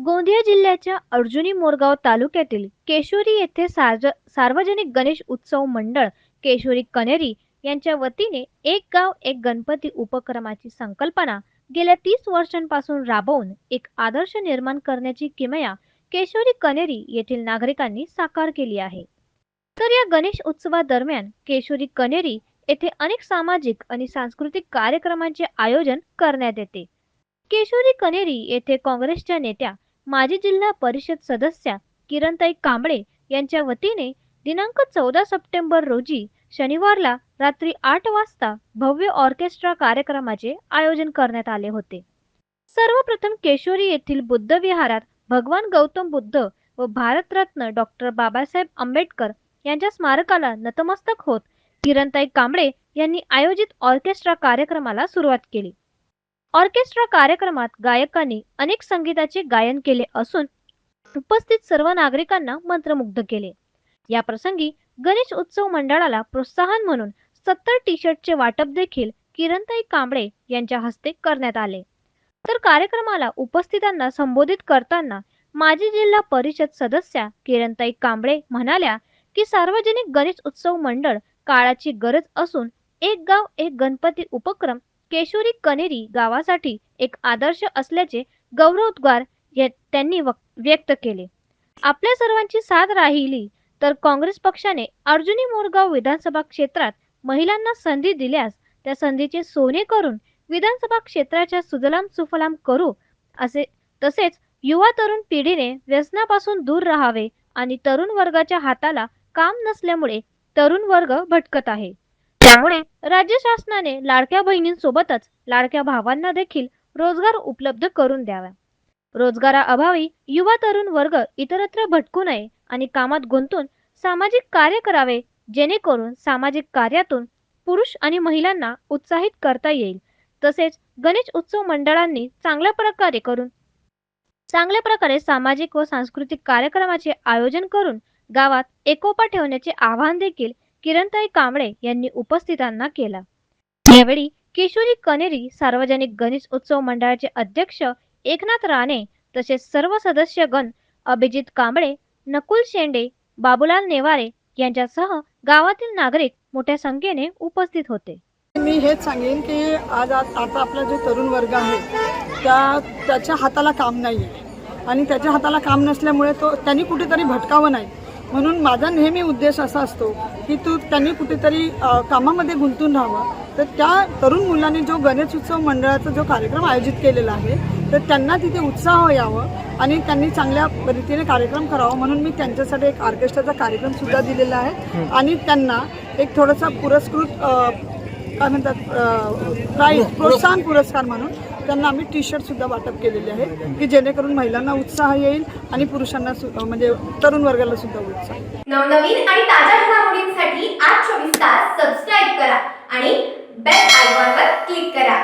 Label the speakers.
Speaker 1: गोंदिया जिल्ह्याच्या अर्जुनी मोरगाव तालुक्यातील केशोरी येथे सार्ज सार्वजनिक गणेश उत्सव मंडळ केशोरी कनेरी यांच्या वतीने एक गाव एक गणपती उपक्रमाची संकल्पना गेल्या तीस वर्षांपासून राबवून एक आदर्श निर्माण करण्याची किमया केशोरी कनेरी येथील नागरिकांनी साकार केली आहे. तर या गणेश उत्सवादरम्यान केशोरी कनेरी येथे अनेक सामाजिक आणि सांस्कृतिक कार्यक्रमांचे आयोजन करण्यात येते. केशोरी कनेरी येथे काँग्रेसच्या नेत्या माजी जिल्हा परिषद सदस्या किरणताई कांबळे यांच्या वतीने दिनांक चौदा सप्टेंबर रोजी शनिवारला रात्री आठ वाजता भव्य ऑर्केस्ट्रा कार्यक्रमाचे आयोजन करण्यात आले होते. सर्वप्रथम केशोरी येथील बुद्ध विहारात भगवान गौतम बुद्ध व भारतरत्न डॉक्टर बाबासाहेब आंबेडकर यांच्या स्मारकाला नतमस्तक होत किरणताई कांबळे यांनी आयोजित ऑर्केस्ट्रा कार्यक्रमाला सुरुवात केली. ऑर्केस्ट्रा कार्यक्रमात गायकांनी अनेक संगीताचे गायन केले असून उपस्थित सर्व नागरिकांना मंत्रमुग्ध केले. या प्रसंगी गणेश उत्सव मंडळाला प्रोत्साहन म्हणून सत्तर टी शर्टचे वाटप देखील किरणताई कांबळे यांच्या हस्ते करण्यात आले. तर कार्यक्रमाला उपस्थितांना संबोधित करताना माजी जिल्हा परिषद सदस्या किरणताई कांबळे म्हणाल्या की सार्वजनिक गणेश उत्सव मंडळ काळाची गरज असून एक गाव एक गणपती उपक्रम केशोरी कनेरी गावासाठी एक आदर्श असल्याचे गौरवोद्गार त्यांनी व्यक्त केले. आपल्या सर्वांची साथ राहिली तर काँग्रेस पक्षाने अर्जुनी मोरगाव विधानसभा क्षेत्रात महिलांना संधी दिल्यास त्या संधीचे सोने करून विधानसभा क्षेत्राच्या सुजलाम सुफलाम करू असे तसेच युवा तरुण पिढीने व्यसनापासून दूर राहावे आणि तरुण वर्गाच्या हाताला काम नसल्यामुळे तरुण वर्ग भटकत आहे. त्यामुळे राज्य शासनाने लाडक्या बहिणींसोबतच लाडक्या भावांना देखील रोजगार उपलब्ध करून द्यावा. रोजगाराअभावी युवा तरुण वर्ग इतरत्र भटकू नये आणि कामात गुंतून सामाजिक कार्य करावे जेणेकरून सामाजिक कार्यातून पुरुष आणि महिलांना उत्साहित करता येईल. तसेच गणेश उत्सव मंडळांनी चांगल्या प्रकारे करून चांगल्या प्रकारे सामाजिक व सांस्कृतिक कार्यक्रमाचे आयोजन करून गावात एकोपा ठेवण्याचे आवाहन देखील किरणताई कांबळे यांनी उपस्थितांना केला. यावेळी किशोरी कनेरी सार्वजनिक गणेश उत्सव मंडळाचे अध्यक्ष एकनाथ राणे तसेच सर्व सदस्यगण अभिजित कांबळे नकुल शेंडे बाबूलाल नेवारे यांच्यासह गावातील नागरिक मोठ्या संख्येने उपस्थित होते.
Speaker 2: मी हेच सांगेन की आज आज आता आपला जो तरुण वर्ग आहे त्या त्याच्या हाताला काम नाही आहे आणि त्याच्या हाताला काम नसल्यामुळे तो त्यांनी कुठेतरी भटकावं नाही. म्हणून माझा नेहमी उद्देश असा असतो की तू त्यांनी कुठेतरी कामामध्ये गुंतून राहावं. तर त्या तरुण मुलांनी जो गणेश उत्सव मंडळाचा जो कार्यक्रम आयोजित केलेला आहे तर त्यांना तिथे उत्साह यावं आणि त्यांनी चांगल्या रीतीने कार्यक्रम करावा म्हणून मी त्यांच्यासाठी एक ऑर्केस्ट्राचा कार्यक्रम सुद्धा दिलेला आहे. आणि त्यांना एक थोडासा पुरस्कृत काय म्हणतात प्राईज प्रोत्साहन पुरस्कार म्हणून त्यांना आम्ही टी शर्टसुद्धा वाटप केलेले आहे की जेणेकरून महिलांना उत्साह येईल आणि पुरुषांना म्हणजे तरुण वर्गाला सुद्धा उत्साह
Speaker 3: नवनवीन आणि ताज्या घडामोडींसाठी आज चोवीस तास सबस्क्राईब करा आणि बेल आयकॉनवर क्लिक करा.